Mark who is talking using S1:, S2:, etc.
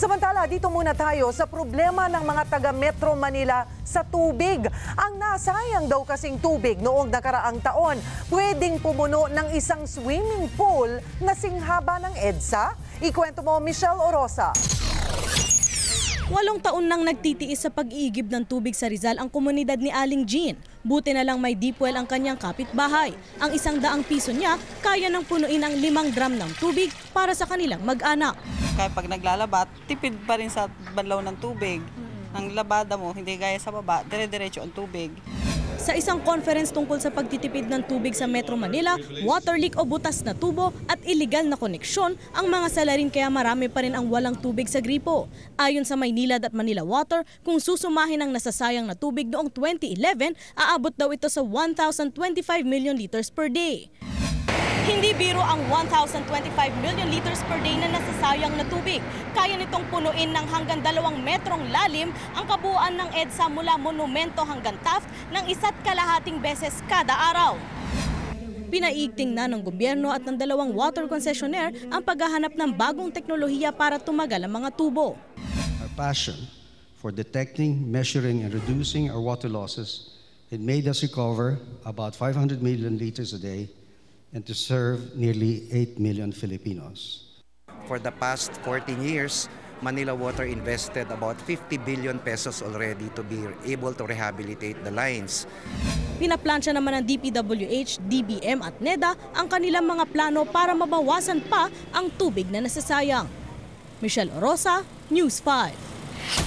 S1: Samantala, dito muna tayo sa problema ng mga taga Metro Manila sa tubig. Ang nasayang daw kasing tubig noong nakaraang taon, pwedeng pumuno ng isang swimming pool na singhaba ng EDSA? Ikwento mo, Michelle Orosa.
S2: Walong taon nang nagtitiis sa pag-iigib ng tubig sa Rizal ang komunidad ni Aling Jean. Buti na lang may deep well ang kanyang kapitbahay. Ang isang daang piso niya, kaya nang punuin ang limang drum ng tubig para sa kanilang mag-anak.
S3: Kaya pag naglalaba, tipid pa rin sa banlaw ng tubig. Ang labada mo, hindi gaya sa baba, dire-diretso ang tubig.
S2: Sa isang conference tungkol sa pagtitipid ng tubig sa Metro Manila, water leak o butas na tubo at illegal na koneksyon ang mga salarin kaya marami pa rin ang walang tubig sa gripo. Ayon sa Maynila at Manila Water, kung susumahin ang nasasayang na tubig noong 2011, aabot daw ito sa 1,025 million liters per day. Hindi biro ang 1,025 million liters per day na nasasayang na tubig. Kaya nitong punuin ng hanggang dalawang metrong lalim ang kabuuan ng EDSA mula monumento hanggang Taft ng isa't kalahating beses kada araw. Pinaigting na ng gobyerno at ng dalawang water concessionaire ang paghahanap ng bagong teknolohiya para tumagal ang mga tubo.
S4: Our passion for detecting, measuring, and reducing our water losses, it made us recover about 500 million liters a day and to serve nearly 8 million Filipinos.
S5: For the past 14 years, Manila Water invested about 50 billion pesos already to be able to rehabilitate the lines.
S2: Pinaplansya naman ng DPWH, DBM at NEDA ang kanilang mga plano para mabawasan pa ang tubig na nasasayang. Michelle Orosa, News 5.